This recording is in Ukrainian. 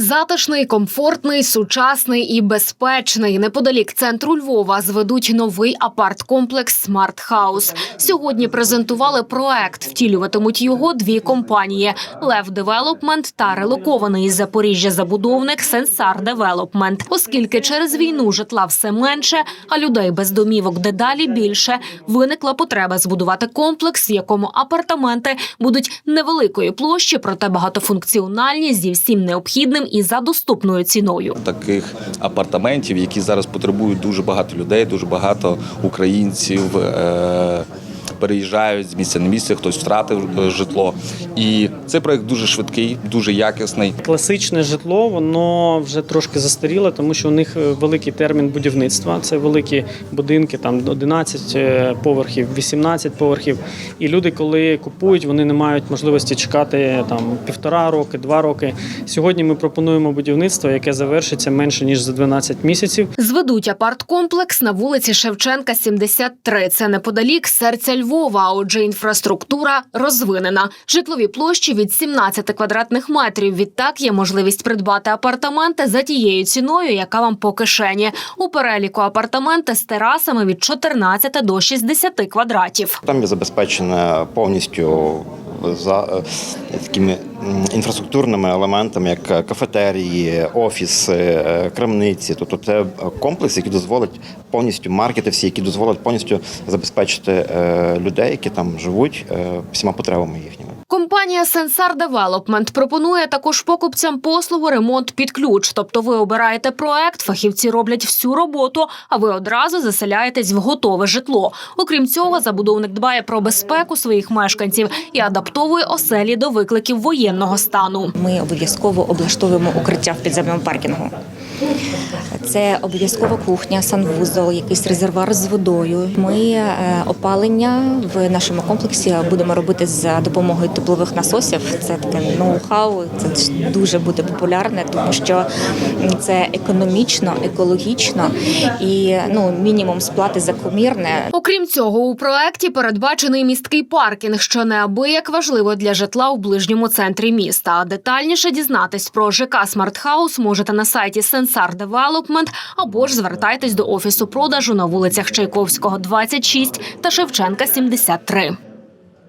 Затишний, комфортний, сучасний і безпечний. Неподалік центру Львова зведуть новий апарт-комплекс Смарт Хаус. Сьогодні презентували проект. Втілюватимуть його дві компанії: Лев Девелопмент та релокований із Запоріжжя забудовник Сенсар Девелопмент. Оскільки через війну житла все менше, а людей без домівок дедалі більше, виникла потреба збудувати комплекс, в якому апартаменти будуть невеликої площі, проте багатофункціональні зі всім необхідним і за доступною ціною. таких апартаментів, які зараз потребують дуже багато людей, дуже багато українців. Е- Переїжджають з місця на місце, хтось втратив е, житло. І цей проект дуже швидкий, дуже якісний. Класичне житло воно вже трошки застаріле, тому що у них е, великий термін будівництва. Це великі будинки, там 11 е, поверхів, 18 поверхів. І люди, коли купують, вони не мають можливості чекати там півтора роки, два роки. Сьогодні ми пропонуємо будівництво, яке завершиться менше ніж за 12 місяців. Зведуть апарт-комплекс на вулиці Шевченка, 73. Це неподалік серця Львова. А Отже, інфраструктура розвинена. Житлові площі від 17 квадратних метрів. Відтак є можливість придбати апартаменти за тією ціною, яка вам по кишені. У переліку апартаменти з терасами від 14 до 60 квадратів. Там є забезпечена повністю за е, такими інфраструктурними елементами, як кафетерії, офіси, е, крамниці. Тобто це комплекс, який дозволить повністю маркети всі, які дозволять повністю забезпечити е, людей, які там живуть, е, всіма потребами їхніми. Компанія Sensar Development пропонує також покупцям послугу ремонт під ключ. Тобто ви обираєте проект, фахівці роблять всю роботу, а ви одразу заселяєтесь в готове житло. Окрім цього, забудовник дбає про безпеку своїх мешканців і адаптовує оселі до викликів воєнного стану. Ми обов'язково облаштовуємо укриття в підземному паркінгу. Це обов'язкова кухня, санвузол, якийсь резервуар з водою. Ми е, опалення в нашому комплексі будемо робити за допомогою теплових насосів. Це таке ноу-хау. Це дуже буде популярне, тому що це економічно, екологічно і ну мінімум сплати за комірне. Окрім цього, у проекті передбачений місткий паркінг, що неабияк важливо для житла у ближньому центрі міста. Детальніше дізнатись про ЖК Смарт Хаус можете на сайті Sensar Development або ж звертайтесь до офісу продажу на вулицях Чайковського, 26 та Шевченка, 73.